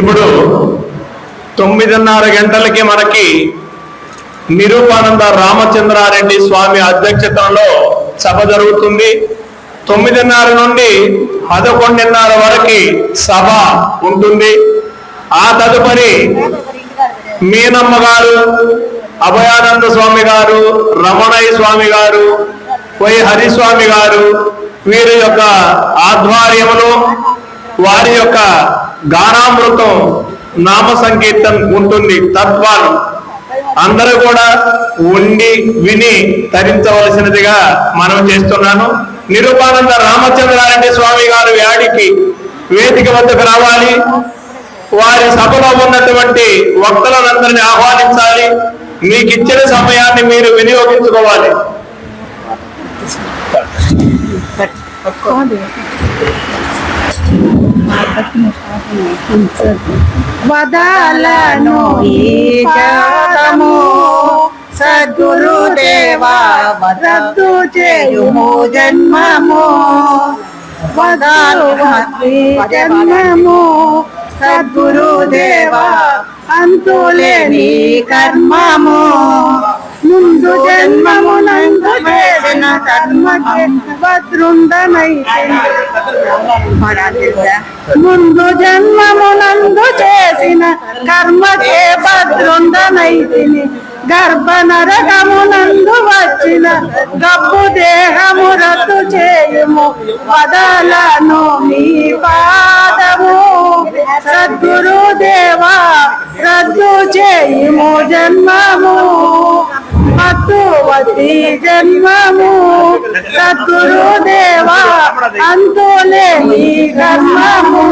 ఇప్పుడు తొమ్మిదిన్నర గంటలకి మనకి నిరూపానంద రామచంద్రారెడ్డి స్వామి అధ్యక్షతలో సభ జరుగుతుంది. తొమ్మిదిన్నర నుండి పదకొండున్నర వరకు సభ ఉంటుంది. ఆ తదుపరి మీనమ్మ గారు అభయానంద స్వామి గారు రమణయ్య స్వామి గారు వై హరిస్వామి గారు వీరి యొక్క ఆధ్వర్యంలో వారి యొక్క గానామృతం నామ సంకీర్తన్ ఉంటుంది తత్వాలు. అందరూ కూడా ఉండి విని తరించవలసినదిగా మనం చేస్తున్నాను. నిరూపానంద రామచంద్రారెడ్డి స్వామి గారు వ్యాడికి వేదిక వద్దకు రావాలి. వారి సభలో ఉన్నటువంటి వక్తలందరినీ ఆహ్వానించాలి. మీకు ఇచ్చిన సమయాన్ని మీరు వినియోగించుకోవాలి. వదలను ఈ సద్గురుదేవా రద్దు చేయుము జన్మము. వదాలు జన్మము సద్గురుదేవా అంతులేని కర్మము. ముందు జన్మము నందు చేసిన కర్మ భద్రుండనైతే ముందు జన్మమునందు చేసిన కర్మకే భద్రుండనైతిని గర్భ నరకమునందు వచ్చిన గబ్బు దేహము రద్దు చేయుము. వదలను మీ పాదము. సద్గురు దేవా రద్దు చేయుము జన్మము. మత్తువతి జన్మము సద్గురు దేవా అంతులేని కర్మము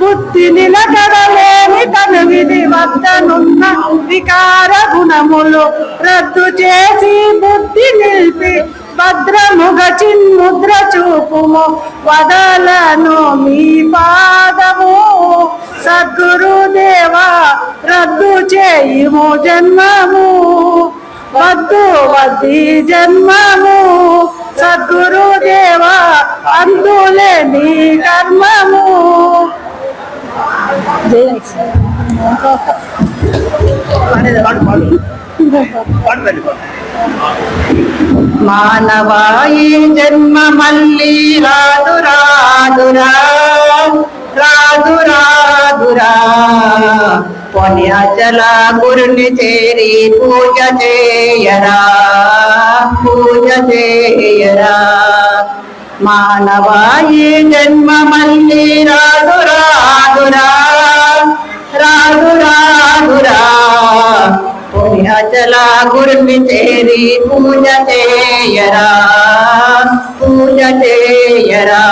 బుద్ధి నిలకడలేని తను విధి వద్దనున్న వికార గుణములు రద్దు చేసి బుద్ధి నిలిపి భద్రముగ చిన్ముద్ర చూపుము. వదలను మీ పాదము. సద్గురు దేవా రద్దు చేయుము జన్మము. వద్దు వద్ది జన్మము. సద్గురు దేవా అందులేని కర్మము. మానవాయి జన్మ మళ్ళీ రాదు రాదురా రాదు రాదురా పొని అచల గురుని చేరి పూజ చేయరా. పూజ చేయరా. మానవాయి జన్మ మళ్ళీ రాదు రాదురా పుణ్యచల గురుని చేరి పూజ చేయరా పూజ చేయరా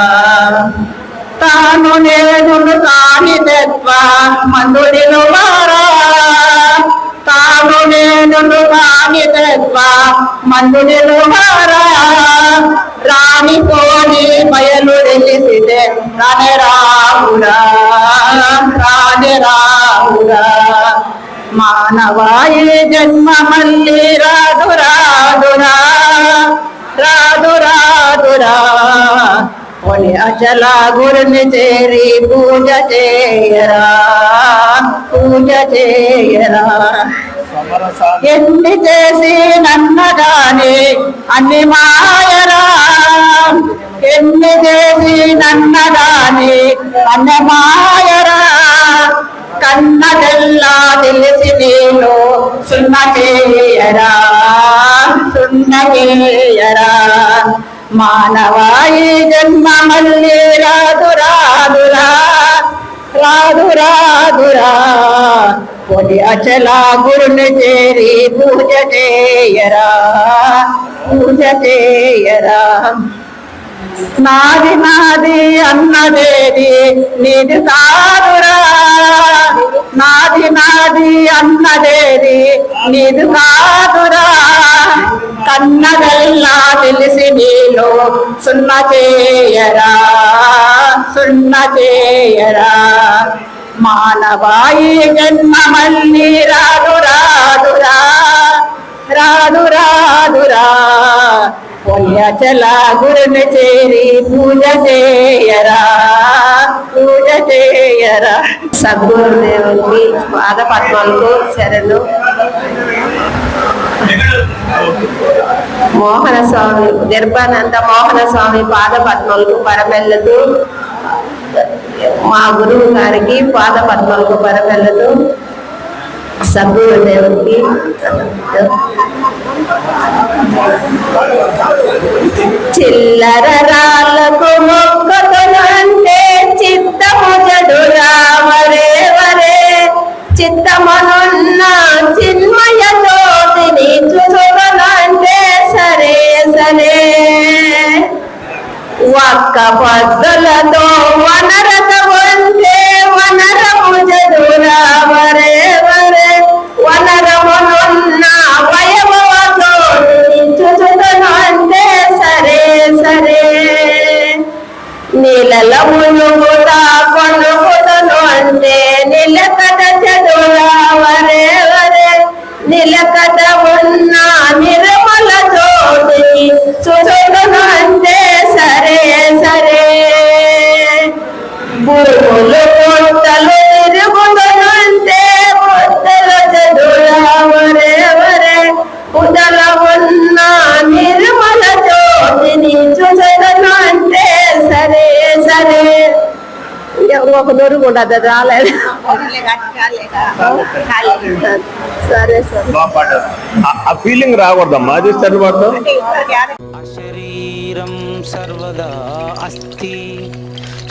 తాను నేను కాని తత్వ మందుడిలో వారా తాను నేను కాని తత్వ మందుడిలో వారా రాణి కోని బయలు తెలిసితే రాని రాహురా రాని రాహురా మానవాయి జన్మ మళ్ళీ రాదు రాదురా రాదు రాదురా. ఒని అచల గురుని చేరి పూజ చేయరా పూజ చేయరా. ఎన్ని చేసి నన్నగానే అన్ని మాయరా. ఎన్ని చేసి నన్నగానే అన్న మాయ అన్నదల్లా తెలిసి నేను సున్న చేయరా సున్న చేయరా మానవాయి జన్మ మళ్ళీ రాదు రాదురా రాదు రాదురా పొడి అచలా గురుని చేరి పూజ చేయరా పూజ చేయరా నాది నాది అన్నదేది? నీది కాదురా. నాది నాది అన్నదేది? నీది కాదురా. కన్నదల్లా తెలిసి నీలో సున్న చేయరా సున్న చేయరా. మానవాయి జన్మ మళ్ళీ రాదు రాదురా. పొయ్యచల గురుని చేరి పూజ చేయరా? పూజ చేయరా? అయ్యారా సద్గురుదేవునికి పాద శరణు. మోహన స్వామి నిర్భానంద మోహన స్వామి పాద పద్మాలకు పరమెల్లదు. మా గురువు గారికి పాద పద్మాలకు పరమెల్లదు. సద్గురుదేవునికి చిల్లర రాళ్ళకు మొక్కతులంటే చిత్తము జడు వరే వరే. చిత్తమనున్న చిన్మయ జ్యోతిని చూసుకనంటే సరే సరే. ఒక్క పద్దులతో వనర భూములు పుట్టలు తిరుగుతుంటే పుట్టలు చదువువరే వరే పుట్టల ఉన్న నిర్మల జ్యోతిని సరే సరే ఒక అది రాలేదు సరే సరే ఆ- ఫీలింగ్ రాకూడదమ్మా అది సరి పాడతాం అశరీరం సర్వదా అస్తి